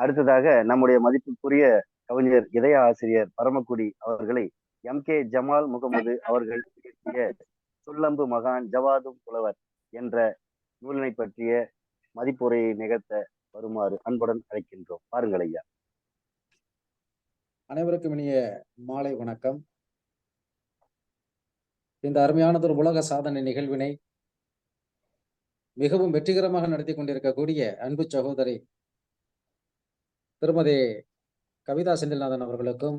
அடுத்ததாக நம்முடைய மதிப்புக்குரிய கவிஞர் இதய ஆசிரியர் பரமக்குடி அவர்களை எம் கே ஜமால் முகமது அவர்கள் இயற்றிய சொல்லம்பு மகான் ஜவாதும் புலவர் என்ற நூலினை பற்றிய மதிப்புரையை நிகழ்த்த வருமாறு அன்புடன் அழைக்கின்றோம். பாருங்கள் ஐயா. அனைவருக்கும் இனிய மாலை வணக்கம். இந்த அருமையானதொரு உலக சாதனை நிகழ்வினை மிகவும் வெற்றிகரமாக நடத்தி கொண்டிருக்கக்கூடிய அன்பு சகோதரி திருமதி கவிதா செந்தில்நாதன் அவர்களுக்கும்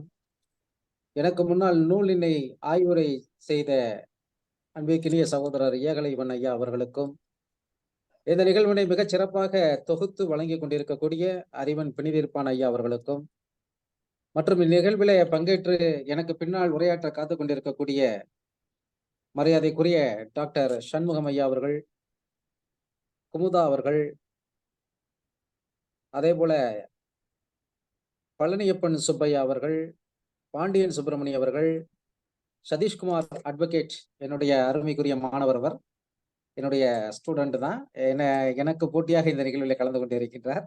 எனக்கு முன்னால் நூலினை ஆய்வுரை செய்த அன்பிற்கினிய சகோதரர் ஏகலைவன் ஐயா அவர்களுக்கும் இந்த நிகழ்வினை மிகச் சிறப்பாக தொகுத்து வழங்கி கொண்டிருக்கக்கூடிய அறிவன் பிணிதீர்ப்பான் ஐயா அவர்களுக்கும் மற்றும் இந்நிகழ்விலே பங்கேற்று எனக்கு பின்னால் உரையாற்ற காத்து கொண்டிருக்கக்கூடிய மரியாதைக்குரிய டாக்டர் சண்முகம் ஐயா அவர்கள் குமுதா அவர்கள் அதே போல பழனியப்பன் சுப்பையா அவர்கள் பாண்டியன் சுப்பிரமணிய அவர்கள் சதீஷ்குமார் அட்வொகேட் என்னுடைய அருமைக்குரிய மாணவர் அவர் என்னுடைய ஸ்டூடெண்ட் தான். என எனக்கு போட்டியாக இந்த நிகழ்வில் கலந்து கொண்டிருக்கின்றார்.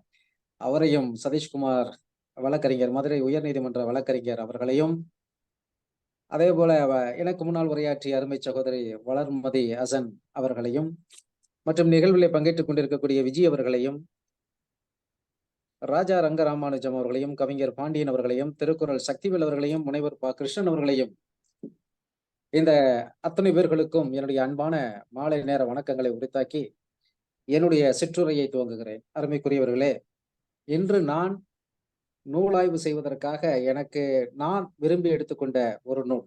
அவரையும் சதீஷ்குமார் வழக்கறிஞர் மதுரை உயர்நீதிமன்ற வழக்கறிஞர் அவர்களையும் அதே போல எனக்கு முன்னால் உரையாற்றிய அருமை சகோதரி வளர்மதி ஹசன் அவர்களையும் மற்றும் நிகழ்வில் பங்கேற்றுக் கொண்டிருக்கக்கூடிய விஜய் அவர்களையும் ராஜா ரங்கராமானுஜம் அவர்களையும் கவிஞர் பாண்டியன் அவர்களையும் திருக்குறள் சக்திவேல் அவர்களையும் முனைவர் பா. கிருஷ்ணன் அவர்களையும் இந்த அத்தனை பேர்களுக்கும் என்னுடைய அன்பான மாலை நேர வணக்கங்களை உரித்தாக்கி என்னுடைய சிற்றுரையை துவங்குகிறேன். அருமைக்குரியவர்களே இன்று நான் நூலாய்வு செய்வதற்காக எனக்கு நான் விரும்பி எடுத்துக்கொண்ட ஒரு நூல்.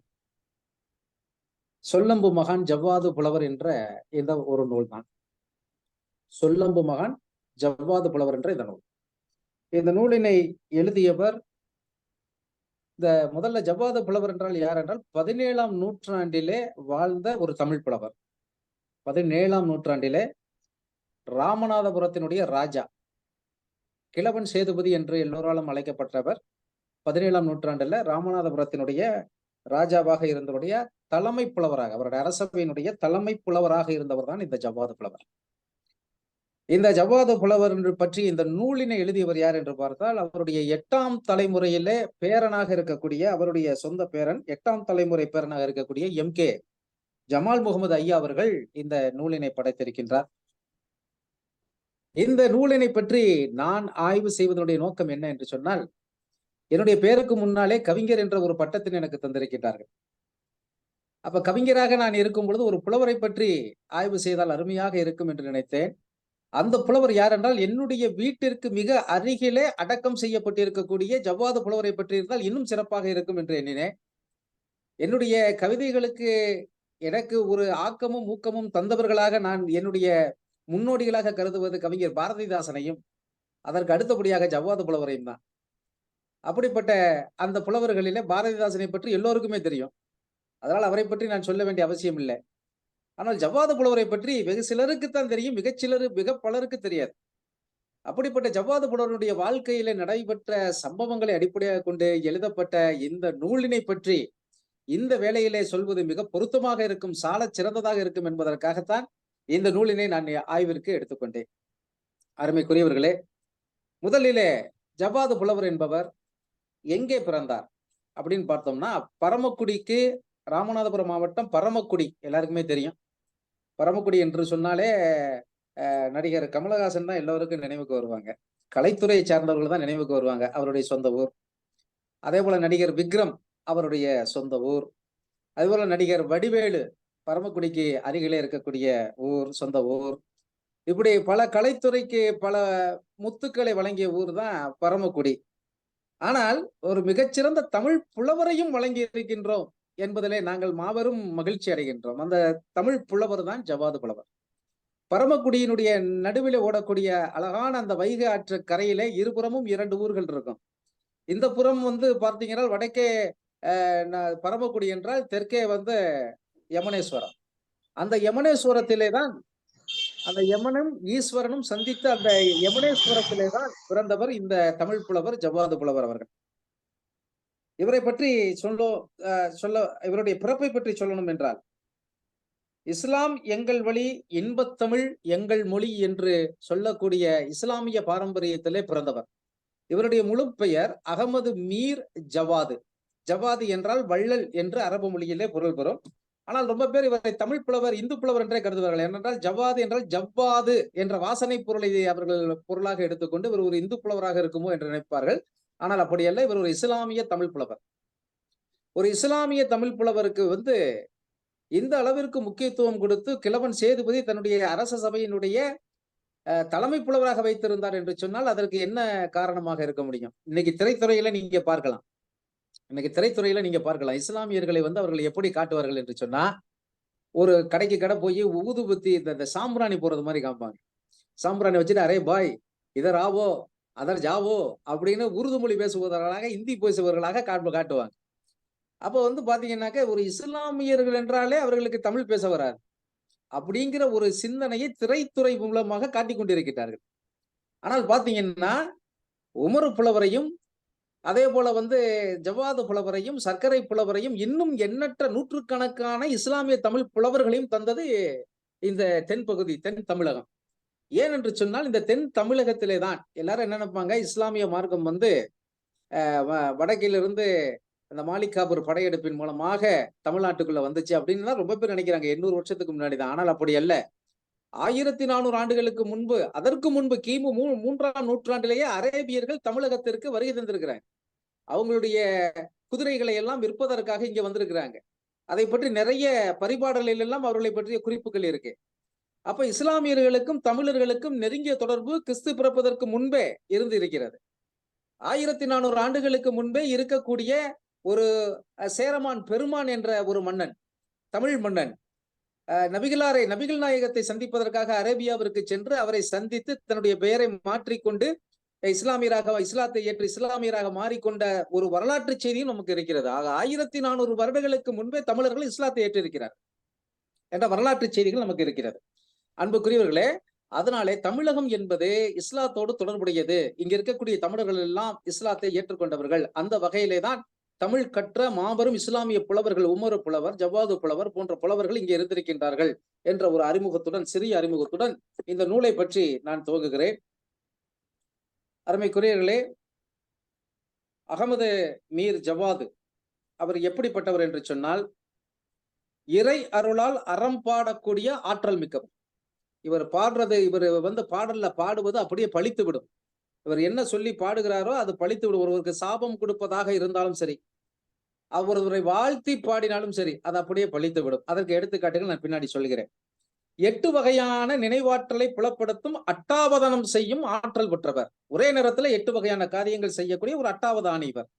சொல்லம்பு மகான் ஜவ்வாது புலவர் என்ற இந்த ஒரு நூல் தான் சொல்லம்பு மகான் ஜவ்வாது புலவர் என்ற இந்த நூல். இந்த நூலினை எழுதியவர் இந்த முதல்ல ஜவ்வாத புலவர் என்றால் யார் என்றால் பதினேழாம் நூற்றாண்டிலே வாழ்ந்த ஒரு தமிழ் புலவர். பதினேழாம் நூற்றாண்டிலே ராமநாதபுரத்தினுடைய ராஜா கிழவன் சேதுபதி என்று எல்லோராலும் அழைக்கப்பட்டவர். பதினேழாம் நூற்றாண்டுல ராமநாதபுரத்தினுடைய ராஜாவாக இருந்தவருடைய தலைமை புலவராக அவருடைய அரசவையினுடைய தலைமை புலவராக இருந்தவர் தான் இந்த ஜவ்வாத புலவர். இந்த ஜவ்வாது புலவர் என்று பற்றி இந்த நூலினை எழுதியவர் யார் என்று பார்த்தால் அவருடைய எட்டாம் தலைமுறையிலே பேரனாக இருக்கக்கூடிய அவருடைய சொந்த பேரன் எட்டாம் தலைமுறை பேரனாக இருக்கக்கூடிய எம் கே ஜமால் முகமது ஐயா அவர்கள் இந்த நூலினை படைத்திருக்கின்றார். இந்த நூலினை பற்றி நான் ஆய்வு செய்வதனுடைய நோக்கம் என்ன என்று சொன்னால் என்னுடைய பேருக்கு முன்னாலே கவிஞர் என்ற ஒரு பட்டத்தினை எனக்கு தந்திருக்கின்றார்கள். அப்ப கவிஞராக நான் இருக்கும் பொழுது ஒரு புலவரை பற்றி ஆய்வு செய்தால் அருமையாக இருக்கும் என்று நினைத்தேன். அந்த புலவர் யார் என்றால் என்னுடைய வீட்டிற்கு மிக அருகிலே அடக்கம் செய்யப்பட்டிருக்கக்கூடிய ஜவ்வாது புலவரை பற்றி இருந்தால் இன்னும் சிறப்பாக இருக்கும் என்று எண்ணினேன். என்னுடைய கவிதைகளுக்கு எனக்கு ஒரு ஆக்கமும் ஊக்கமும் தந்தவர்களாக நான் என்னுடைய முன்னோடிகளாக கருதுவது கவிஞர் பாரதிதாசனையும் அதற்கு அடுத்தபடியாக ஜவ்வாது புலவரையும் தான். அப்படிப்பட்ட அந்த புலவர்களிலே பாரதிதாசனை பற்றி எல்லோருக்குமே தெரியும். அதனால் அவரை பற்றி நான் சொல்ல வேண்டிய அவசியம் இல்லை ஆனால் ஜவ்வாது புலவரை பற்றி வெகு சிலருக்குத்தான் தெரியும் மிகச் சிலர் மிக பலருக்கு தெரியாது. அப்படிப்பட்ட ஜவ்வாது புலவருடைய வாழ்க்கையில நடைபெற்ற சம்பவங்களை அடிப்படையாக கொண்டு எழுதப்பட்ட இந்த நூலினை பற்றி இந்த வேளையிலே சொல்வது மிக பொருத்தமாக இருக்கும் சால சிறந்ததாக இருக்கும் என்பதற்காகத்தான் இந்த நூலினை நான் ஆய்விற்கு எடுத்துக்கொண்டேன் அருமைக்குரியவர்களே முதலிலே ஜவ்வாது புலவர் என்பவர் எங்கே பிறந்தார் அப்படின்னு பார்த்தோம்னா பரமக்குடிக்கு ராமநாதபுரம் மாவட்டம் பரமக்குடி எல்லாருக்குமே தெரியும். பரமக்குடி என்று சொன்னாலே நடிகர் கமலஹாசன் தான் எல்லோருக்கும் நினைவுக்கு வருவாங்க. கலைத்துறையை சார்ந்தவர்கள் தான் நினைவுக்கு வருவாங்க அவருடைய சொந்த ஊர். அதே போல நடிகர் விக்ரம் அவருடைய சொந்த ஊர். அதே போல நடிகர் வடிவேலு பரமக்குடிக்கு அருகிலே இருக்கக்கூடிய ஊர் சொந்த ஊர். இப்படி பல கலைத்துறைக்கு பல முத்துக்களை வழங்கிய ஊர் தான் பரமக்குடி. ஆனால் ஒரு மிகச்சிறந்த தமிழ் புலவரையும் வழங்கி இருக்கின்றோம் என்பதிலே நாங்கள் மாபெரும் மகிழ்ச்சி அடைகின்றோம். அந்த தமிழ் புலவர் தான் ஜவாது புலவர். பரமக்குடியினுடைய நடுவில் ஓடக்கூடிய அழகான அந்த வைகை ஆற்று கரையிலே இருபுறமும் இரண்டு ஊர்கள் இருக்கும். இந்த புறம் வந்து பார்த்தீங்கன்னா வடக்கே பரமக்குடி என்றால் தெற்கே வந்து யமுனேஸ்வரம். அந்த யமுனேஸ்வரத்திலே தான் அந்த யமனும் ஈஸ்வரனும் சந்தித்த அந்த யமுனேஸ்வரத்திலே தான் பிறந்தவர் இந்த தமிழ் புலவர் ஜவ்வாது புலவர் அவர்கள். இவரை பற்றி சொல்ல சொல்ல இவருடைய பிறப்பை பற்றி சொல்லணும் என்றால் இஸ்லாம் எங்கள் வழி இன்பத்தமிழ் எங்கள் மொழி என்று சொல்லக்கூடிய இஸ்லாமிய பாரம்பரியத்திலே பிறந்தவர். இவருடைய முழு பெயர் அகமது மீர் ஜவாது. ஜவாது என்றால் வள்ளல் என்று அரபு மொழியிலே பொருள் பெறும். ஆனால் ரொம்ப பேர் இவரை தமிழ் புலவர் இந்து புலவர் என்றே கருதுவார்கள். ஏனென்றால் ஜவ்வாது என்றால் ஜவ்வாது என்ற வாசனை பொருளை அவர்கள் பொருளாக எடுத்துக்கொண்டு இவர் ஒரு இந்து புலவராக இருக்குமோ என்று நினைப்பார்கள். ஆனால் அப்படியல்ல இவர் ஒரு இஸ்லாமிய தமிழ் புலவர். ஒரு இஸ்லாமிய தமிழ் புலவருக்கு வந்து இந்த அளவிற்கு முக்கியத்துவம் கொடுத்து கிழவன் சேதுபதி தன்னுடைய அரச சபையினுடைய அஹ், தலைமை புலவராக வைத்திருந்தார் என்று சொன்னால் அதற்கு என்ன காரணமாக இருக்க முடியும்? இன்னைக்கு திரைத்துறையில நீங்க பார்க்கலாம். இன்னைக்கு திரைத்துறையில நீங்க பார்க்கலாம். இஸ்லாமியர்களை வந்து அவர்கள் எப்படி காட்டுவார்கள் என்று சொன்னா ஒரு கடைக்கு கடை போய் ஊதுபத்தி இந்த சாம்பிராணி போறது மாதிரி காமிப்பாங்க. சாம்பிராணி வச்சுட்டு அரே பாய் இதர் ராவோ அதர் ஜாவோ அப்படின்னு உருது மொழி பேசுபவர்களாக இந்தி பேசுபவர்களாக காட்டு காட்டுவாங்க. அப்போ வந்து பார்த்தீங்கன்னாக்க ஒரு இஸ்லாமியர்கள் என்றாலே அவர்களுக்கு தமிழ் பேச வராது. அப்படிங்கிற ஒரு சிந்தனையை திரைத்துறை மூலமாக காட்டிக் கொண்டிருக்கிறார்கள். ஆனால் பார்த்தீங்கன்னா உமரு புலவரையும் அதே போல வந்து ஜவாது புலவரையும் சர்க்கரை புலவரையும் இன்னும் எண்ணற்ற நூற்றுக்கணக்கான இஸ்லாமிய தமிழ் புலவர்களையும் தந்தது இந்த தென்பகுதி தென் தமிழகம். ஏன் என்று சொன்னால் இந்த தென் தமிழகத்திலே தான் எல்லாரும் என்ன நினைப்பாங்க? இஸ்லாமிய மார்க்கம் வந்து வ- வடக்கிலிருந்து அந்த மாலிகாபூர் படையெடுப்பின் மூலமாக தமிழ்நாட்டுக்குள்ள வந்துச்சு அப்படின்னு தான் ரொம்ப பேர் நினைக்கிறாங்க. எண்ணூறு வருஷத்துக்கு முன்னாடி தான். ஆனால் அப்படி அல்ல. ஆயிரத்தி நானூறு ஆண்டுகளுக்கு முன்பு அதற்கு முன்பு கிமு மூ மூன்றாம் நூற்றாண்டிலேயே அரேபியர்கள் தமிழகத்திற்கு வருகை தந்திருக்கிறாங்க. அவங்களுடைய குதிரைகளை எல்லாம் விற்பதற்காக இங்க வந்திருக்கிறாங்க. அதை பற்றி நிறைய பரிபாடலில் எல்லாம் அவர்களை பற்றிய குறிப்புகள் இருக்கு. அப்ப இஸ்லாமியர்களுக்கும் தமிழர்களுக்கும் நெருங்கிய தொடர்பு கிறிஸ்து பிறப்பதற்கு முன்பே இருந்து இருக்கிறது ஆயிரத்தி நானூறு ஆண்டுகளுக்கு முன்பே இருக்கக்கூடிய ஒரு சேரமான் பெருமான் என்ற ஒரு மன்னன் தமிழ் மன்னன் நபிகளாரை நபிகள் நாயகத்தை சந்திப்பதற்காக அரேபியாவிற்கு சென்று அவரை சந்தித்து தன்னுடைய பெயரை மாற்றிக்கொண்டு இஸ்லாமியராக இஸ்லாத்தை ஏற்று இஸ்லாமியராக மாறிக்கொண்ட ஒரு வரலாற்று செய்தியும் நமக்கு இருக்கிறது. ஆக ஆயிரத்தி நானூறு வருடங்களுக்கு முன்பே தமிழர்கள் இஸ்லாத்தை ஏற்றிருக்கிறார் என்ற வரலாற்று செய்திகள் நமக்கு இருக்கிறது. அன்புக்குரியவர்களே அதனாலே தமிழகம் என்பது இஸ்லாத்தோடு தொடர்புடையது. இங்க இருக்கக்கூடிய தமிழர்கள் எல்லாம் இஸ்லாத்தை ஏற்றுக்கொண்டவர்கள். அந்த வகையிலே தான் தமிழ் கற்ற மாபெரும் இஸ்லாமிய புலவர்கள் உமரு புலவர் ஜவ்வாது புலவர் போன்ற புலவர்கள் இங்கே இருந்திருக்கின்றார்கள் என்ற ஒரு அறிமுகத்துடன் சிறிய அறிமுகத்துடன் இந்த நூலை பற்றி நான் துவங்குகிறேன். அருமைக்குரியவர்களே அகமது மீர் ஜவாது அவர் எப்படிப்பட்டவர் என்று சொன்னால் இறை அருளால் அறம் பாடக்கூடிய ஆற்றல் மிக்கவர். இவர் பாடுறது இவர் வந்து பாடல்ல பாடுவது அப்படியே பழித்து விடும் இவர் என்ன சொல்லி பாடுகிறாரோ அது பழித்து விடும் ஒருவருக்கு சாபம் கொடுப்பதாக இருந்தாலும் சரி அவரவரை வாழ்த்தி பாடினாலும் சரி அது அப்படியே பழித்து விடும் அதற்கு எடுத்துக்காட்டுகள் நான் பின்னாடி சொல்கிறேன் எட்டு வகையான நினைவாற்றலை புலப்படுத்தும் அட்டாவதானம் செய்யும் ஆற்றல் பெற்றவர். ஒரே நேரத்துல எட்டு வகையான காரியங்கள் செய்யக்கூடிய ஒரு அட்டாவதானி இவர்.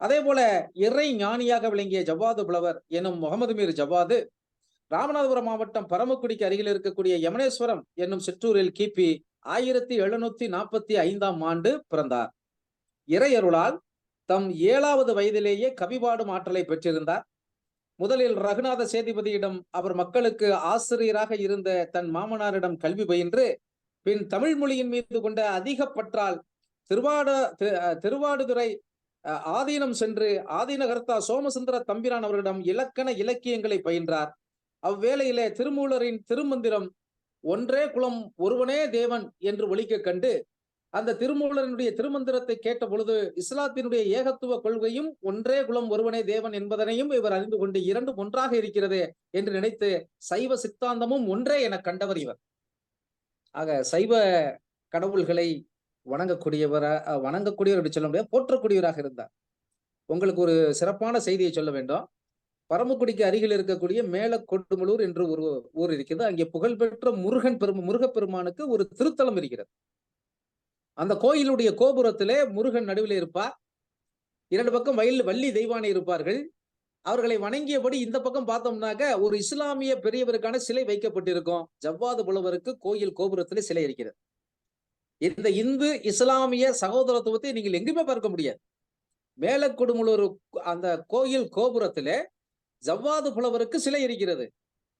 அதே போல இறை ஞானியாக விளங்கிய ஜவாது புலவர் எனும் முகமது மீர் ஜவாது ராமநாதபுரம் மாவட்டம் பரமக்குடிக்கு அருகில் இருக்கக்கூடிய யமனேஸ்வரம் என்னும் சிற்றூரில் கிபி ஆயிரத்தி எழுநூத்தி நாற்பத்தி ஐந்தாம் ஆண்டு பிறந்தார். இறையருளால் தம் ஏழாவது வயதிலேயே கவிபாடும் ஆற்றலை பெற்றிருந்தார். முதலில் ரகுநாத சேதுபதியிடம் அவர் மக்களுக்கு ஆசிரியராக இருந்த தன் மாமனாரிடம் கல்வி பயின்று பின் தமிழ் மொழியின் மீது கொண்ட அதிக பற்றால் திருவாட திருவாடுதுறை அஹ், ஆதீனம் சென்று ஆதிநகர்த்தா சோமசுந்தர தம்பிரான் அவரிடம் இலக்கண இலக்கியங்களை பயின்றார். அவ்வேளையிலே திருமூலரின் திருமந்திரம் ஒன்றே குலம் ஒருவனே தேவன் என்று ஒழிக்க கண்டு அந்த திருமூலரினுடைய திருமந்திரத்தை கேட்ட பொழுது இஸ்லாத்தினுடைய ஏகத்துவ கொள்கையும் ஒன்றே குலம் ஒருவனே தேவன் என்பதனையும் இவர் அறிந்து கொண்டு இரண்டும் ஒன்றாக இருக்கிறது என்று நினைத்து சைவ சித்தாந்தமும் ஒன்றே என கண்டவர் இவர். ஆக சைவ கடவுள்களை வணங்கக்கூடியவரா வணங்கக்கூடியவர் என்று சொல்ல முடியாது போற்றக்கூடியவராக இருந்தார். உங்களுக்கு ஒரு சிறப்பான செய்தியை சொல்ல வேண்டும். பரமக்குடிக்கு அருகில் இருக்கக்கூடிய மேல கொடுமுலூர் என்று ஒரு ஊர் இருக்கிறது. அங்கே புகழ்பெற்ற முருகன் பெரும் முருகப்பெருமானுக்கு ஒரு திருத்தலம் இருக்கிறது. அந்த கோயிலுடைய கோபுரத்திலே முருகன் நடுவில் இருப்பார். இரண்டு பக்கம் வயல் வள்ளி தெய்வானை இருப்பார்கள். அவர்களை வணங்கியபடி இந்த பக்கம் பார்த்தோம்னாக்க ஒரு இஸ்லாமிய பெரியவருக்கான சிலை வைக்கப்பட்டிருக்கும். ஜவ்வாது புலவருக்கு கோயில் கோபுரத்திலே சிலை இருக்கிறது. இந்த இந்து இஸ்லாமிய சகோதரத்துவத்தை நீங்கள் எங்குமே பார்க்க முடியாது. மேலக்கொடுமுலூர் அந்த கோயில் கோபுரத்திலே ஜவ்வாது புலவருக்கு சிலை இருக்கிறது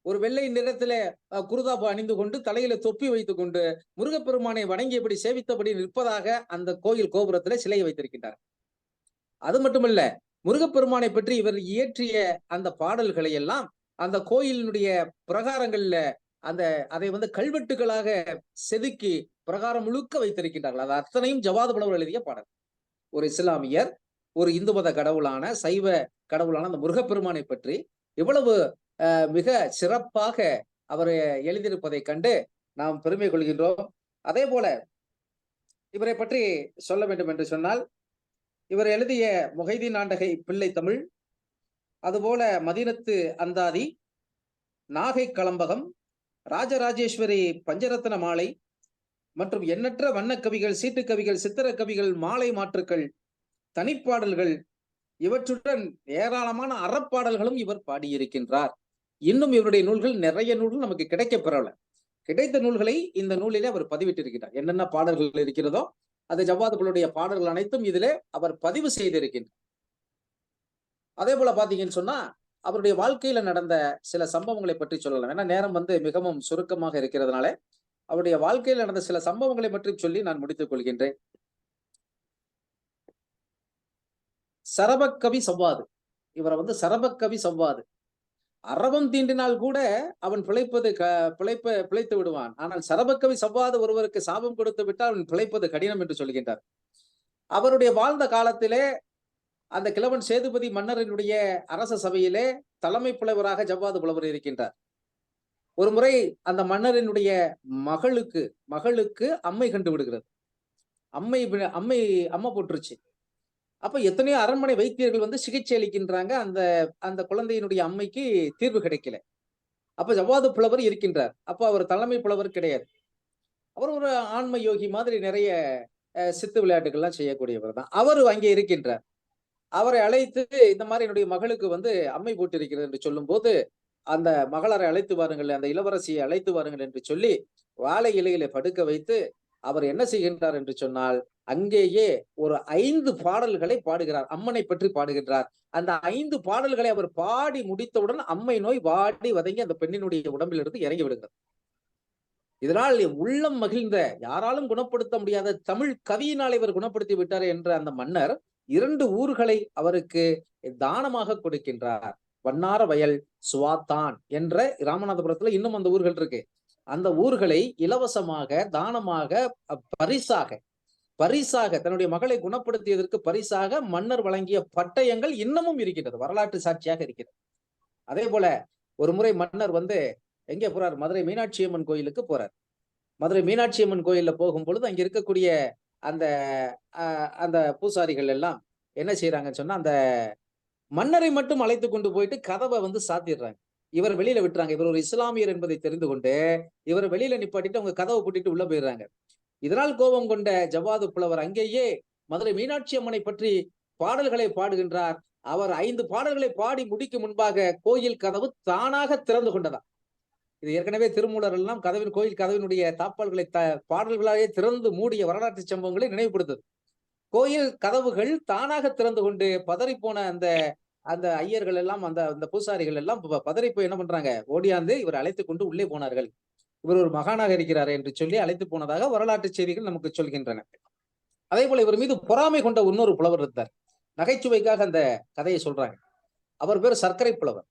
ஒரு வெள்ளை நிறத்துல குருதாபா குருதாப்பு அணிந்து கொண்டு தலையில தொப்பி வைத்துக் கொண்டு முருகப்பெருமானை வணங்கியபடி சேவித்தபடி நிற்பதாக அந்த கோயில் கோபுரத்துல சிலையை வைத்திருக்கின்றார். அது மட்டுமல்ல முருகப்பெருமானை பற்றி இவர் இயற்றிய அந்த பாடல்களை எல்லாம் அந்த கோயிலினுடைய பிரகாரங்கள்ல அந்த அதை வந்து கல்வெட்டுகளாக செதுக்கி பிரகாரம் முழுக்க வைத்திருக்கின்றார்கள். அது அத்தனையும் ஜவாது புலவர் எழுதிய பாடல். ஒரு இஸ்லாமியர் ஒரு இந்து மத கடவுளான சைவ கடவுளான அந்த முருகப்பெருமானை பற்றி இவ்வளவு அஹ், மிக சிறப்பாக அவர் எழுதியிருப்பதை கண்டு நாம் பெருமை கொள்கின்றோம். அதே போல இவரை பற்றி சொல்ல வேண்டும் என்று சொன்னால் இவர் எழுதிய முகைதீன் நாண்டகை பிள்ளை தமிழ் அதுபோல மதினத்து அந்தாதி நாகை களம்பகம் ராஜராஜேஸ்வரி பஞ்சரத்ன மாலை மற்றும் எண்ணற்ற வண்ணக் கவிகள் சீட்டு கவிகள் சித்திர கவிகள் மாலை மாற்றுக்கள் தனிப்பாடல்கள். இவற்றுடன் ஏராளமான அறப்பாடல்களும் இவர் பாடியிருக்கின்றார். இன்னும் இவருடைய நூல்கள் நிறைய நூல்கள் நமக்கு கிடைக்க பெறல கிடைத்த நூல்களை இந்த நூலிலே அவர் பதிவிட்டிருக்கிறார். என்னென்ன பாடல்கள் இருக்கிறதோ அது ஜவ்வாதுகளுடைய பாடல்கள் அனைத்தும் இதிலே அவர் பதிவு செய்திருக்கின்றார். அதே போல பாத்தீங்கன்னு சொன்னா அவருடைய வாழ்க்கையில நடந்த சில சம்பவங்களை பற்றி சொல்லலாம். ஏன்னா நேரம் வந்து மிகவும் சுருக்கமாக இருக்கிறதுனால அவருடைய வாழ்க்கையில் நடந்த சில சம்பவங்களை பற்றி சொல்லி நான் முடித்துக் கொள்கின்றேன். சரபக்கவி சவ்வாது. இவரை வந்து சரபக்கவி சவ்வாது. அரபம் தீண்டினால் கூட அவன் பிழைப்பது க பிழைப்ப பிழைத்து விடுவான். ஆனால் சரபக்கவி சவ்வாது ஒருவருக்கு சாபம் கொடுத்து விட்டால் அவன் பிழைப்பது கடினம் என்று சொல்கின்றார். அவருடைய வாழ்ந்த காலத்திலே அந்த கிழவன் சேதுபதி மன்னரினுடைய அரச சபையிலே தலைமை புலவராக ஜவ்வாது புலவர் இருக்கின்றார். ஒரு முறை அந்த மன்னரினுடைய மகளுக்கு மகளுக்கு அம்மை கண்டு விடுகிறது. அம்மை அம்மை அம்மை போட்டுருச்சு அப்ப எத்தனையோ அரண்மனை வைத்தியர்கள் வந்து சிகிச்சை அளிக்கின்றாங்க. அந்த அந்த குழந்தையினுடைய அம்மைக்கு தீர்வு கிடைக்கல. அப்ப ஜவ்வாது புலவர் இருக்கின்றார். அப்போ அவர் தலைமை புலவர் கிடையாது. அவர் ஒரு ஆன்ம யோகி மாதிரி நிறைய அஹ், சித்து விளையாட்டுகள்லாம் செய்யக்கூடியவர் தான். அவர் அங்கே இருக்கின்றார். அவரை அழைத்து இந்த மாதிரி என்னுடைய மகளுக்கு வந்து அம்மை போட்டிருக்கிறது என்று சொல்லும்போது அந்த மகளரை அழைத்து வாருங்கள் அந்த இளவரசியை அழைத்து வாருங்கள் என்று சொல்லி வாழை இலையில படுக்க வைத்து அவர் என்ன செய்கின்றார் என்று சொன்னால் அங்கேயே ஒரு ஐந்து பாடல்களை பாடுகிறார். அம்மனை பற்றி பாடுகின்றார். அந்த ஐந்து பாடல்களை அவர் பாடி முடித்தவுடன் அம்மை நோய் வாடி வதங்கி அந்த பெண்ணினுடைய உடம்பிலிருந்து இறங்கி விடுகிறது. இதனால் உள்ளம் மகிழ்ந்த யாராலும் குணப்படுத்த முடியாத தமிழ் கவியினால் இவர் குணப்படுத்தி விட்டார் என்ற அந்த மன்னர் இரண்டு ஊர்களை அவருக்கு தானமாக கொடுக்கின்றார். வண்ணார வயல் சுவாத்தான் என்ற ராமநாதபுரத்துல இன்னும் அந்த ஊர்கள் இருக்கு. அந்த ஊர்களை இலவசமாக தானமாக பரிசாக பரிசாக தன்னுடைய மகளை குணப்படுத்தியதற்கு பரிசாக மன்னர் வழங்கிய பட்டயங்கள் இன்னமும் இருக்கின்றது வரலாற்று சாட்சியாக இருக்கிறது அதே போல ஒரு முறை மன்னர் வந்து எங்கே போறார்? மதுரை மீனாட்சி அம்மன் கோயிலுக்கு போறார். மதுரை மீனாட்சி அம்மன் கோயில்ல போகும் பொழுது அங்க இருக்கக்கூடிய அந்த அந்த பூசாரிகள் எல்லாம் என்ன செய்யறாங்கன்னு சொன்னா அந்த மன்னரை மட்டும் அழைத்து கொண்டு போயிட்டு கதவை வந்து சாத்திடுறாங்க. இவர் வெளியில விட்டுறாங்க. இவர் ஒரு இஸ்லாமியர் என்பதை தெரிந்து கொண்டு இவர் வெளியில நிப்பாட்டிட்டு அவங்க கதவை கூட்டிட்டு உள்ள போயிடுறாங்க. இதனால் கோபம் கொண்ட ஜவாது புலவர் அங்கேயே மதுரை மீனாட்சி அம்மனை பற்றி பாடல்களை பாடுகின்றார். அவர் ஐந்து பாடல்களை பாடி முடிக்கும் முன்பாக கோயில் கதவு தானாக திறந்து கொண்டதா இது ஏற்கனவே திருமூலர் எல்லாம் கதவின் கோயில் கதவினுடைய தாப்பால்களை த பாடல்களாலே திறந்து மூடிய வரலாற்று சம்பவங்களை நினைவுபடுத்தது. கோயில் கதவுகள் தானாக திறந்து கொண்டு பதறி போன அந்த அந்த ஐயர்கள் எல்லாம் அந்த அந்த பூசாரிகள் எல்லாம் பதறி போய் என்ன பண்றாங்க? ஓடியாந்து இவர் அழைத்து கொண்டு உள்ளே போனார்கள். இவர் ஒரு மகானாக இருக்கிறார் என்று சொல்லி அழைத்து போனதாக வரலாற்று செய்திகள் நமக்கு சொல்கின்றன. அதே போல இவர் மீது பொறாமை கொண்ட இன்னொரு புலவர் இருந்தார். நகைச்சுவைக்காக அந்த கதையை சொல்றாங்க. அவர் பேர் சர்க்கரை புலவர்.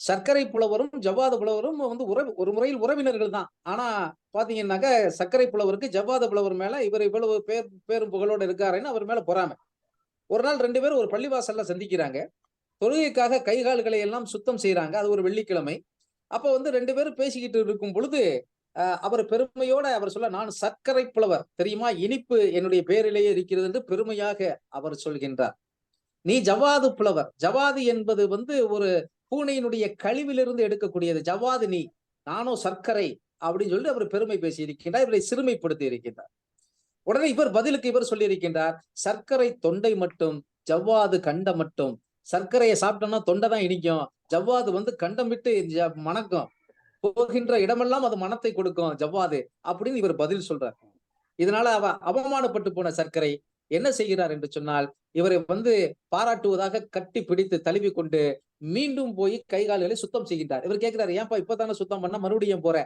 சர்க்கரை புலவரும் ஜவ்வாத புலவரும் வந்து உறவு ஒரு முறையில் உறவினர்கள் தான். ஆனா பாத்தீங்கன்னாக்க சர்க்கரை புலவருக்கு ஜவ்வாத புலவர் மேல இவர் இவ்வளவு பேர் பேரும் புகழோடு இருக்காருன்னு அவர் மேல பொறாமை. ஒரு நாள் ரெண்டு பேரும் ஒரு பள்ளிவாசல்ல சந்திக்கிறாங்க. தொழுகைக்காக கை கால்களை எல்லாம் சுத்தம் செய்யறாங்க அது ஒரு வெள்ளிக்கிழமை. அப்ப வந்து ரெண்டு பேரும் பேசிக்கிட்டு இருக்கும் பொழுது அஹ், அவர் பெருமையோட அவர் சொல்ல நான் சர்க்கரை புலவர் தெரியுமா? இனிப்பு என்னுடைய பேரிலேயே இருக்கிறது என்று பெருமையாக அவர் சொல்கின்றார். நீ ஜவாது புலவர். ஜவாது என்பது வந்து ஒரு பூனையினுடைய கழிவிலிருந்து எடுக்கக்கூடியது. ஜவாது நீ. நானோ சர்க்கரை அப்படின்னு சொல்லி அவர் பெருமை பேசி இருக்கின்றார் இவரை சிறுமைப்படுத்தி இருக்கின்றார். உடனே இவர் பதிலுக்கு இவர் சொல்லி இருக்கின்றார் சர்க்கரை தொண்டை மட்டும் ஜவ்வாது கண்ட மட்டும். சர்க்கரையை சாப்பிட்டோம்னா தொண்டை தான் இனிக்கும். ஜவ்வாது வந்து கண்டம் விட்டு மணக்கம் மணக்கும் போகின்ற இடமெல்லாம் அது மனத்தை கொடுக்கும் ஜவ்வாது அப்படின்னு இவர் பதில் சொல்றார். இதனால அவ அவமானப்பட்டு போன சர்க்கரை என்ன செய்கிறார் என்று சொன்னால் இவரை வந்து பாராட்டுவதாக கட்டி பிடித்து தழுவி கொண்டு மீண்டும் போய் கை கால்களை சுத்தம் செய்கின்றார். இவர் கேட்கிறாரு ஏன்பா இப்பதானே சுத்தம் பண்ண? மறுபடியும் போற?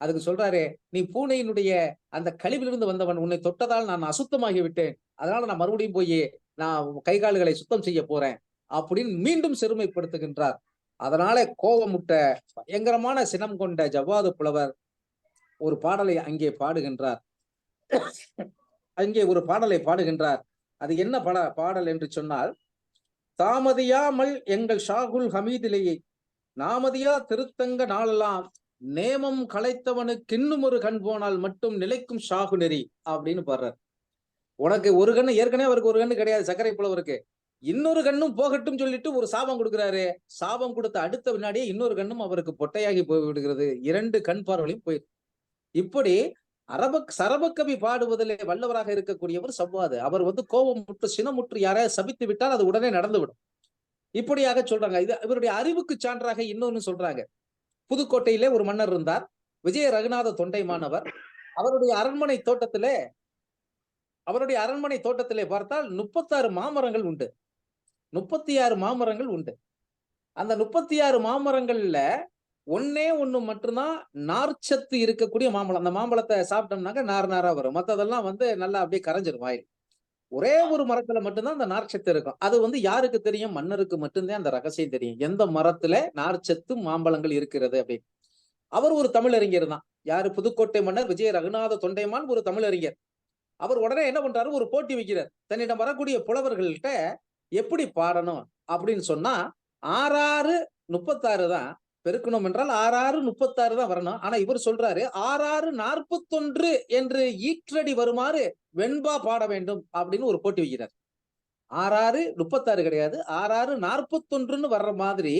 அதுக்கு சொல்றாரு நீ பூனையினுடைய அந்த கழிவிலிருந்து வந்தவன் உன்னை தொட்டதால் நான் அசுத்தமாகி விட்டேன். அதனால நான் மறுபடியும் போய் நான் கை கால்களை சுத்தம் செய்ய போறேன். அப்படின்னு மீண்டும் செருமைப்படுத்துகின்றார். அதனால கோபமுட்ட பயங்கரமான சினம் கொண்ட ஜவ்வாது புலவர் ஒரு பாடலை அங்கே பாடுகின்றார். அங்கே ஒரு பாடலை பாடுகின்றார். அது என்ன பட பாடல் என்று சொன்னால் தாமதியாமல் எங்கள் ஷாகுல் ஹமீதிலேயே நாமதியா திருத்தங்க நாளெல்லாம் நேமம் களைத்தவனுக்கு இன்னும் ஒரு கண் போனால் மட்டும் நிலைக்கும் ஷாகு நெறி அப்படின்னு பாடுறார். உனக்கு ஒரு கண்ணு ஏற்கனவே அவருக்கு ஒரு கண்ணு கிடையாது சர்க்கரை புலவருக்கு. இன்னொரு கண்ணும் போகட்டும் சொல்லிட்டு ஒரு சாபம் கொடுக்கிறாரு. சாபம் கொடுத்த அடுத்த வினாடியே இன்னொரு கண்ணும் அவருக்கு பொட்டையாகி போய் விடுகிறது இரண்டு கண் பார்வையும் போயிரு இப்படி அரப சரபக்கவி பாடுவதிலே வல்லவராக இருக்கக்கூடியவர் சவ்வாது. அவர் வந்து கோபம் முற்று சினமுற்று யாரையாவது சபித்து விட்டால் அது உடனே நடந்துவிடும். இப்படியாக சொல்றாங்க. இது இவருடைய அறிவுக்கு சான்றாக இன்னொன்னு சொல்றாங்க. புதுக்கோட்டையிலே ஒரு மன்னர் இருந்தார். விஜய ரகுநாத தொண்டைமானவர் அவருடைய அரண்மனை தோட்டத்திலே அவருடைய அரண்மனை தோட்டத்திலே பார்த்தால் முப்பத்தாறு மாமரங்கள் உண்டு. முப்பத்தி ஆறு மாமரங்கள் உண்டு. அந்த முப்பத்தி ஆறு மாமரங்கள்ல ஒன்னே ஒண்ணு மட்டும்தான் நார்ச்சத்து இருக்கக்கூடிய மாம்பழம். அந்த மாம்பழத்தை சாப்பிட்டோம்னாக்க நார் நாரா வரும். மத்ததெல்லாம் வந்து நல்லா அப்படியே கரைஞ்சிரும் வாயில். ஒரே ஒரு மரத்துல மட்டும்தான் அந்த நார்ச்சத்து இருக்கும். அது வந்து யாருக்கு தெரியும்? மன்னருக்கு மட்டும்தான் அந்த ரகசியம் தெரியும். எந்த மரத்துல நார்ச்சத்து மாம்பழங்கள் இருக்கிறது அப்படின்னு. அவர் ஒரு தமிழறிஞர் தான். யாரு? புதுக்கோட்டை மன்னர் விஜய ரகுநாத தொண்டைமான் ஒரு தமிழறிஞர். அவர் உடனே என்ன பண்றாரு? ஒரு போட்டி வைக்கிறார். தன்னிடம் வரக்கூடிய புலவர்கள்ட்ட எப்படி பாடணும் அப்படின்னு சொன்னா ஆறாறு முப்பத்தாறு தான் பெருக்கணும் என்றால் ஆறாறு முப்பத்தாறு தான் வரணும். ஆனா இவர் சொல்றாரு ஆறாறு நாற்பத்தொன்று என்று ஈற்றடி வருமாறு வெண்பா பாட வேண்டும் அப்படின்னு ஒரு போட்டி வைக்கிறார். ஆறாறு முப்பத்தாறு கிடையாது. ஆறாறு நாற்பத்தொன்றுன்னு வர்ற மாதிரி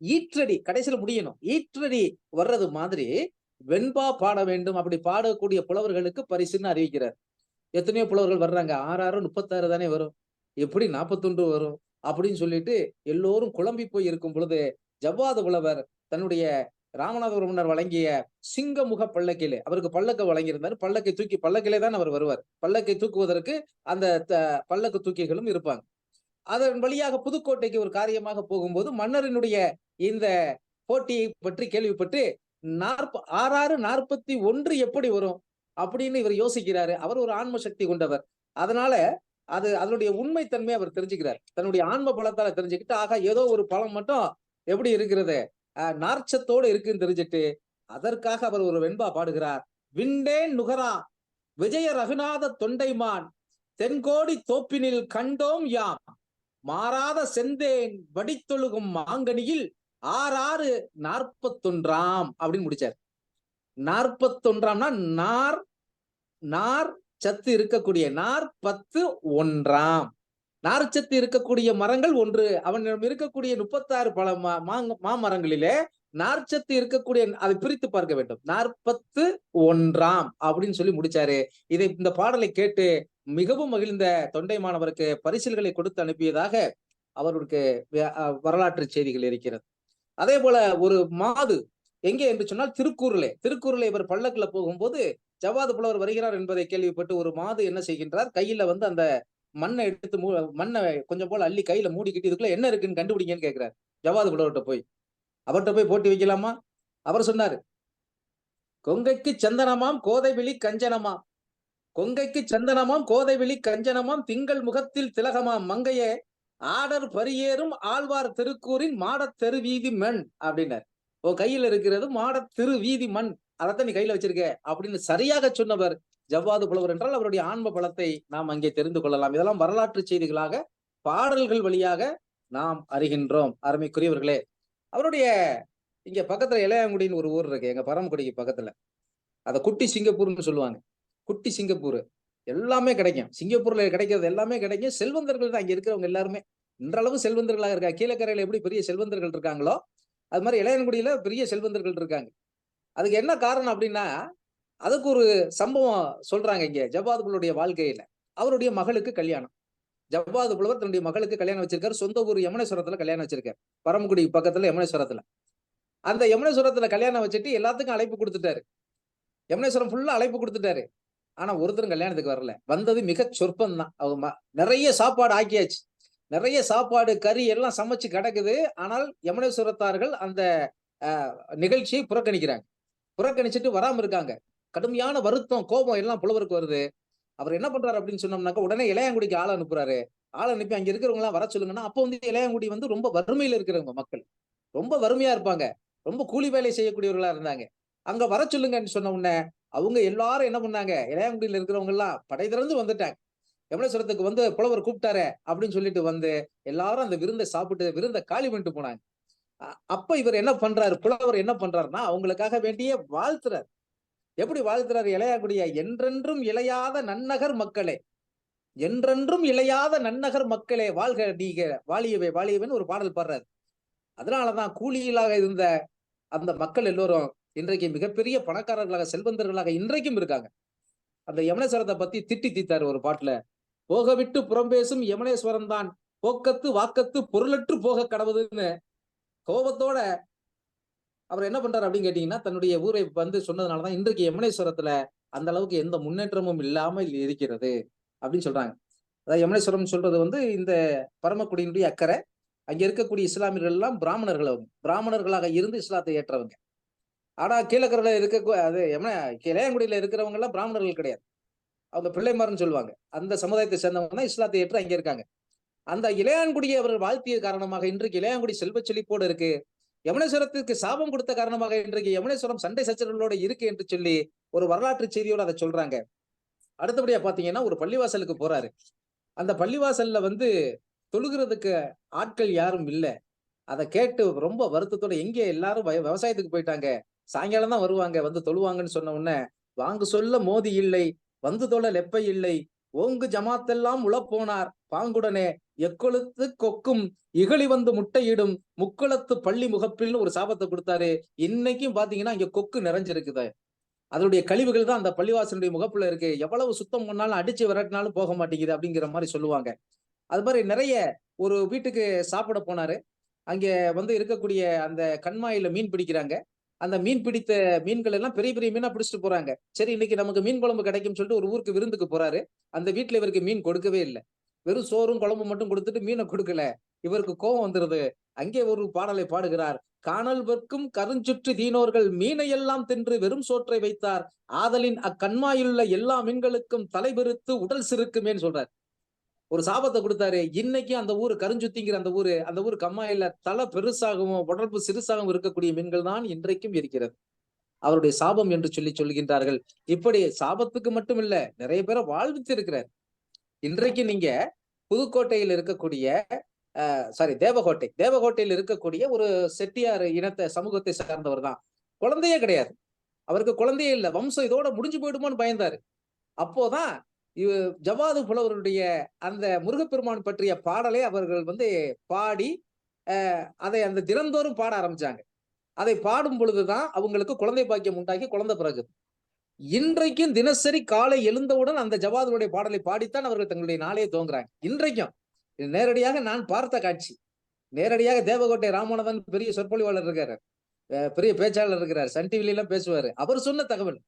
ஈற்றடி கடைசியில முடியணும். ஈற்றடி வர்றது மாதிரி வெண்பா பாட வேண்டும். அப்படி பாடக்கூடிய புலவர்களுக்கு பரிசுன்னு அறிவிக்கிறார். எத்தனையோ புலவர்கள் வர்றாங்க. ஆறாறு முப்பத்தாறு தானே வரும். எப்படி நாற்பத்தொன்று வரும் அப்படின்னு சொல்லிட்டு எல்லோரும் குழம்பி போய் இருக்கும் பொழுது ஜவ்வாத புலவர் தன்னுடைய ராமநாதபுரம் மன்னர் வழங்கிய சிங்கமுக பல்லக்கிலே அவருக்கு பல்லக்கு வழங்கியிருந்தார். பல்லக்கை தூக்கி பல்லக்கிலே தான் அவர் வருவார். பல்லக்கை தூக்குவதற்கு அந்த பல்லக்கு தூக்கிகளும் இருப்பாங்க. அதன் வழியாக புதுக்கோட்டைக்கு ஒரு காரியமாக போகும்போது மன்னரினுடைய இந்த போட்டியை பற்றி கேள்விப்பட்டு நாற்ப ஆறாறு நாற்பத்தி ஒன்று எப்படி வரும் அப்படின்னு இவர் யோசிக்கிறாரு. அவர் ஒரு ஆன்ம சக்தி கொண்டவர். அதனால அது அதனுடைய உண்மைத்தன்மையை அவர் தெரிஞ்சுக்கிறார். தன்னுடைய ஆன்ம பலத்தால தெரிஞ்சுக்கிட்டு ஆக ஏதோ ஒரு பழம் மட்டும் எப்படி இருக்கிறது? நார்ச்சத்தோடு இருக்குன்னு தெரிஞ்சுட்டு அதற்காக அவர் ஒரு வெண்பா பாடுகிறார். விண்டேன் நுகரா விஜய ரகுநாத தொண்டைமான் தென்கோடி தோப்பினில் கண்டோம் யாம். மாறாத செந்தேன் வடித்தொழுகும் மாங்கனியில் ஆறாறு நாற்பத்தொன்றாம் அப்படின்னு முடிச்சார். நாற்பத்தொன்றாம்னா நார் நார் சத்து இருக்கக்கூடிய நார் பத்து ஒன்றாம். நார்ச்சத்து இருக்கக்கூடிய மரங்கள் ஒன்று. அவனிடம் இருக்கக்கூடிய முப்பத்தாறு பல மாமரங்களிலே நார்ச்சத்து இருக்கக்கூடிய அதை பிரித்து பார்க்க வேண்டும். நாற்பத்து ஒன்றாம் அப்படின்னு சொல்லி முடிச்சாரு. இதை இந்த பாடலை கேட்டு மிகவும் மகிழ்ந்த தொண்டை மாணவருக்கு பரிசில்களை கொடுத்து அனுப்பியதாக அவருக்கு வரலாற்று செய்திகள் இருக்கிறது. அதே போல ஒரு மாது எங்கே என்று சொன்னால் திருக்கூரிலே திருக்கூரிலே இவர் பல்லக்கில் போகும்போது ஜவாது புலவர் வருகிறார் என்பதை கேள்விப்பட்டு ஒரு மாது என்ன செய்கின்றார்? கையில வந்து அந்த மண்ணை எடுத்து மூ மண்ணை கொஞ்சம் போல அள்ளி கையில மூடிக்கிட்டு இதுக்குள்ள என்ன இருக்குன்னு கண்டுபிடிங்கன்னு கேட்கிறார். ஜவாது புலவர்கிட்ட போய். அவர்கிட்ட போய் போட்டி வைக்கலாமா? அவர் சொன்னாரு கொங்கைக்கு சந்தனமாம் கோதைவிழி கஞ்சனமாம். கொங்கைக்கு சந்தனமாம் கோதைவிழி கஞ்சனமாம். திங்கள் முகத்தில் திலகமாம். மங்கையே ஆடர் பரியேறும் ஆழ்வார் திருக்கூரின் மாடத் தெருவீதி மென் அப்படின்னார். ஓ கையில இருக்கிறது மாடத் திரு வீதி மண். அதைத்தான் நீ கையில வச்சிருக்க அப்படின்னு சரியாக சொன்னவர் ஜவ்வாது புலவர் என்றால் அவருடைய ஆன்ம பலத்தை நாம் அங்கே தெரிந்து கொள்ளலாம். இதெல்லாம் வரலாற்று செய்திகளாக பாடல்கள் வழியாக நாம் அறிகின்றோம். அருமைக்குரியவர்களே அவருடைய இங்க பக்கத்துல இளையாங்குடின்னு ஒரு ஊர் இருக்கு. எங்க பரமக்குடிக்கு பக்கத்துல. அத குட்டி சிங்கப்பூர்னு சொல்லுவாங்க. குட்டி சிங்கப்பூர். எல்லாமே கிடைக்கும். சிங்கப்பூர்ல கிடைக்கிறது எல்லாமே கிடைக்கும். செல்வந்தர்கள் தான் இங்க இருக்கிறவங்க எல்லாருமே. இன்றளவு செல்வந்தர்களாக இருக்கா? கீழக்கரையில எப்படி பெரிய செல்வந்தர்கள் இருக்காங்களோ அது மாதிரி இளையன்குடியில பெரிய செல்வந்தர்கள் இருக்காங்க. அதுக்கு என்ன காரணம் அப்படின்னா அதுக்கு ஒரு சம்பவம் சொல்றாங்க இங்க ஜவ்வாது புலருடைய வாழ்க்கையில. அவருடைய மகளுக்கு கல்யாணம். ஜவ்வாது புலவர் தன்னுடைய மகளுக்கு கல்யாணம் வச்சிருக்காரு. சொந்த ஊர் யமுனேஸ்வரத்துல கல்யாணம் வச்சிருக்காரு. பரமக்குடி பக்கத்துல யமுனேஸ்வரத்துல. அந்த யமுனேஸ்வரத்துல கல்யாணம் வச்சுட்டு எல்லாத்துக்கும் அழைப்பு கொடுத்துட்டாரு. யமுனேஸ்வரம் ஃபுல்லா அழைப்பு கொடுத்துட்டாரு. ஆனா ஒருத்தரும் கல்யாணத்துக்கு வரல. வந்தது மிக சொற்பம் தான் அவங்க நிறைய சாப்பாடு ஆக்கியாச்சு. நிறைய சாப்பாடு கறி எல்லாம் சமைச்சு கிடக்குது. ஆனால் யமுனேஸ்வரத்தார்கள் அந்த நிகழ்ச்சியை புறக்கணிக்கிறாங்க. புறக்கணிச்சுட்டு வராம இருக்காங்க. கடுமையான வருத்தம் கோபம் எல்லாம் புலவருக்கு வருது. அவர் என்ன பண்றாரு அப்படின்னு சொன்னோம்னாக்கா உடனே இளையாங்குடிக்கு ஆள் அனுப்புறாரு. ஆள் அனுப்பி அங்க இருக்கிறவங்க எல்லாம் வர சொல்லுங்கன்னா அப்போ வந்து இளையாங்குடி வந்து ரொம்ப வறுமையில இருக்கிறவங்க மக்கள். ரொம்ப வறுமையா இருப்பாங்க. ரொம்ப கூலி வேலை செய்யக்கூடியவர்களா இருந்தாங்க. அங்க வர சொல்லுங்கன்னு சொன்ன உடனே அவங்க எல்லாரும் என்ன பண்ணாங்க? இளையாங்குடியில இருக்கிறவங்க எல்லாம் படை திறந்து வந்துட்டாங்க. யமுனேஸ்வரத்துக்கு வந்து புலவர் கூப்பிட்டாரே அப்படின்னு சொல்லிட்டு வந்து எல்லாரும் அந்த விருந்தை சாப்பிட்டு விருந்தை காலி பண்ணிட்டு போனாங்க. அ- அப்ப இவர் என்ன பண்றாரு? புலவர் என்ன பண்றாருன்னா அவங்களுக்காக வேண்டிய வாழ்த்துறாரு. எப்படி வாழ்த்துறாரு? இளையாங்குடியா என்றென்றும் இளையாத நன்னகர் மக்களே என்றென்றும் இளையாத நன்னகர் மக்களே வாழ்க நீக வாழியவே வாழியவேன்னு ஒரு பாடல் பாடுறாரு. அதனாலதான் கூலியிலாக இருந்த அந்த மக்கள் எல்லோரும் இன்றைக்கு மிகப்பெரிய பணக்காரர்களாக செல்வந்தர்களாக இன்றைக்கும் இருக்காங்க. அந்த யமனேஸ்வரத்தை பத்தி திட்டி தீத்தாரு ஒரு பாட்டுல. போக விட்டு புறம்பேசும் யமனேஸ்வரம் தான். போக்கத்து வாக்கத்து பொருளற்று போக கடவுதுன்னு கோபத்தோட அவர் என்ன பண்றாரு அப்படின்னு கேட்டீங்கன்னா தன்னுடைய ஊரை வந்து சொன்னதுனாலதான் இன்றைக்கு யமனேஸ்வரத்துல அந்த அளவுக்கு எந்த முன்னேற்றமும் இல்லாமல் இருக்கிறது அப்படின்னு சொல்றாங்க. அதாவது யமுனேஸ்வரம் சொல்றது வந்து இந்த பரமக்குடியினுடைய அக்கறை அங்க இருக்கக்கூடிய இஸ்லாமியர்கள் எல்லாம் பிராமணர்கள் அவங்க பிராமணர்களாக இருந்து இஸ்லாத்தை ஏற்றவங்க. ஆனா கீழக்கரில் இருக்க அது யமுன இளையங்குடியில இருக்கிறவங்க எல்லாம் பிராமணர்கள் கிடையாது. அவங்க பிள்ளைமார்னு சொல்லுவாங்க. அந்த சமுதாயத்தை சேர்ந்தவங்க தான் இஸ்லாத்தை ஏற்று அங்கே இருக்காங்க. அந்த இளையான்குடியை அவர்கள் வாழ்த்திய காரணமாக இன்றைக்கு இளையான்குடி செல்வ செழிப்போடு இருக்கு. யமுனேஸ்வரத்துக்கு சாபம் கொடுத்த காரணமாக இன்றைக்கு யமுனேஸ்வரம் சண்டை சச்சரவுகளோட இருக்கு என்று சொல்லி ஒரு வரலாற்று செய்தியோட அதை சொல்றாங்க. அடுத்தபடியா பாத்தீங்கன்னா ஒரு பள்ளிவாசலுக்கு போறாரு. அந்த பள்ளிவாசல்ல வந்து தொழுகிறதுக்கு ஆட்கள் யாரும் இல்லை. அதை கேட்டு ரொம்ப வருத்தத்தோட எங்க எல்லாரும் வய- விவசாயத்துக்கு போயிட்டாங்க. சாயங்காலம் தான் வருவாங்க. வந்து தொழுவாங்கன்னு சொன்ன உடனே வாங்க சொல்ல மோதி இல்லை. வந்து தொழல் லெப்பை இல்லை? ஓங்கு ஜமாத்தெல்லாம் உழப்போனார். பாங்குடனே எக்கொழுத்து கொக்கும் இகழி வந்து முட்டையிடும். முக்குளத்து பள்ளி முகப்பில்னு ஒரு சாபத்தை கொடுத்தாரு. இன்னைக்கும் பாத்தீங்கன்னா இங்க கொக்கு நிறைஞ்சிருக்குது. அதனுடைய கழிவுகள் தான் அந்த பள்ளிவாசனுடைய முகப்புல இருக்கு. எவ்வளவு சுத்தம் பண்ணாலும் அடிச்சு விரட்டினாலும் போக மாட்டேங்குது அப்படிங்கிற மாதிரி சொல்லுவாங்க. அது மாதிரி நிறைய ஒரு வீட்டுக்கு சாப்பிட போனாரு. அங்கே வந்து இருக்கக்கூடிய அந்த கண்மாயில மீன் பிடிக்கிறாங்க. அந்த மீன் பிடித்த மீன்கள் எல்லாம் பெரிய பெரிய மீனா பிடிச்சிட்டு போறாங்க. சரி இன்னைக்கு நமக்கு மீன் குழம்பு கிடைக்கும்னு சொல்லிட்டு ஒரு ஊருக்கு விருந்துக்கு போறாரு. அந்த வீட்டுல இவருக்கு மீன் கொடுக்கவே இல்லை. வெறும் சோறும் குழம்பு மட்டும் கொடுத்துட்டு மீனை கொடுக்கல. இவருக்கு கோபம் வந்துருது. அங்கே ஒரு பாடலை பாடுகிறார். காணல் வர்க்கும் கருஞ்சுற்று தீனோர்கள் மீனையெல்லாம் தின்று வெறும் சோற்றை வைத்தார். ஆதலின் அக்கண்மாயிலுள்ள எல்லா மீன்களுக்கும் தலைபெருத்து உடல் சிறுக்குமேன்னு சொல்றார். ஒரு சாபத்தை கொடுத்தாரு. இன்னைக்கும் அந்த ஊர் கருஞ்சுத்திங்கிற அந்த ஊரு அந்த ஊர் கம்மாயில தலை பெருசாகவும் உடம்பு சிறுசாகவும் இருக்கக்கூடிய மீன்கள் தான் இன்றைக்கும் இருக்கிறது. அவருடைய சாபம் என்று சொல்லி சொல்கின்றார்கள். இப்படி சாபத்துக்கு மட்டும் இல்ல நிறைய பேரை வாழ்வித்து இருக்கிறார் இன்றைக்கு நீங்க புதுக்கோட்டையில் இருக்கக்கூடிய சாரி தேவகோட்டை. தேவகோட்டையில் இருக்கக்கூடிய ஒரு செட்டியார் இனத்தை சமூகத்தை சார்ந்தவர் தான். குழந்தையே கிடையாது. அவருக்கு குழந்தையே இல்லை. வம்சம் இதோட முடிஞ்சு போயிடுமோன்னு பயந்தாரு. அப்போதான் இவ ஜவாது புலவருடைய அந்த முருகப்பெருமான் பற்றிய பாடலை அவர்கள் வந்து பாடி அதை அந்த தினந்தோறும் பாட ஆரம்பிச்சாங்க. அதை பாடும் பொழுதுதான் அவங்களுக்கு குழந்தை பாக்கியம் உண்டாக்கி குழந்தை பிறகு இன்றைக்கும் தினசரி காலை எழுந்தவுடன் அந்த ஜவாதுடைய பாடலை பாடித்தான் அவர்கள் தங்களுடைய நாளையே துவங்குறாங்க. இன்றைக்கும் நேரடியாக நான் பார்த்த காட்சி. நேரடியாக தேவகோட்டை ராமநாதன் பெரிய சொற்பொழிவாளர் இருக்காரு. பெரிய பேச்சாளர் இருக்கிறார். சன் டிவில எல்லாம் பேசுவாரு. அவர் சொன்ன தகவல்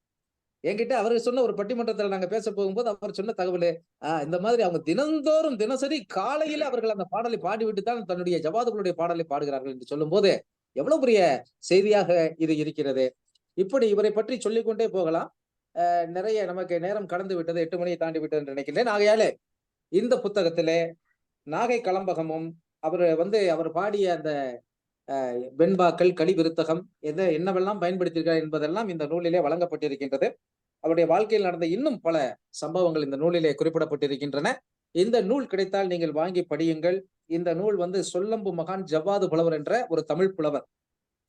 என்கிட்ட அவர் சொன்ன ஒரு பட்டிமன்றத்துல நாங்க பேச போகும்போது அவர் சொன்ன தகவல் இந்த மாதிரி அவங்க தினந்தோறும் தினசரி காலையில அவர்கள் அந்த பாடலை பாடிவிட்டு தான் தன்னுடைய ஜவாதுகளுடைய பாடலை பாடுகிறார்கள் என்று சொல்லும் போது எவ்வளவு பெரிய செய்தியாக இது இருக்கிறது. இப்படி இவரை பற்றி சொல்லிக்கொண்டே போகலாம். அஹ் நிறைய நமக்கு நேரம் கடந்து விட்டது எட்டு மணியை தாண்டி விட்டது என்று நினைக்கிறேன் ஆகையாலே இந்த புத்தகத்திலே நாகை களம்பகமும் அவர் வந்து அவர் பாடிய அந்த வெண்பாக்கள் கழிவிருத்தகம் எதை என்னவெல்லாம் பயன்படுத்தியிருக்கிறார் என்பதெல்லாம் இந்த நூலிலே வழங்கப்பட்டிருக்கின்றது. அவருடைய வாழ்க்கையில் நடந்த இன்னும் பல சம்பவங்கள் இந்த நூலிலே குறிப்பிடப்பட்டிருக்கின்றன. இந்த நூல் கிடைத்தால் நீங்கள் வாங்கி படியுங்கள். இந்த நூல் வந்து சொல்லம்பு மகான் ஜவ்வாது புலவர் என்ற ஒரு தமிழ் புலவர்.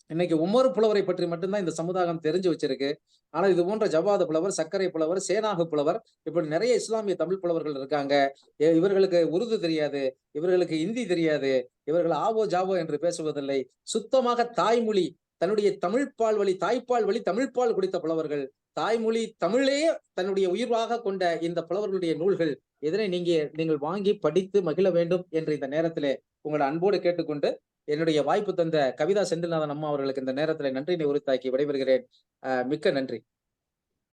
இன்னைக்கு ஒவ்வொரு புலவரை பற்றி மட்டும்தான் இந்த சமுதாயம் தெரிஞ்சு வச்சிருக்கு. ஆனா இது போன்ற ஜவ்வாது புலவர் சர்க்கரை புலவர் சேனாகு புலவர் இப்படி நிறைய இஸ்லாமிய தமிழ் புலவர்கள் இருக்காங்க. இவர்களுக்கு உருது தெரியாது இவர்களுக்கு இந்தி தெரியாது இவர்கள் ஆவோ ஜாவோ என்று பேசுவதில்லை. சுத்தமாக தாய்மொழி தன்னுடைய தமிழ்ப்பால் வழி தாய்ப்பால் வழி தமிழ்ப்பால் குடித்த புலவர்கள் தாய்மொழி தமிழிலேயே தன்னுடைய உயிர்வாக கொண்ட இந்த புலவர்களுடைய நூல்கள் இதனை நீங்க நீங்கள் வாங்கி படித்து மகிழ வேண்டும் என்ற இந்த நேரத்திலே உங்களை அன்போடு கேட்டுக்கொண்டு என்னுடைய வாய்ப்பு தந்த கவிதா செந்தில்நாதன் அம்மா அவர்களுக்கு இந்த நேரத்தில் நன்றினை உரித்தாக்கி விடைபெறுகிறேன். அஹ் மிக்க நன்றி.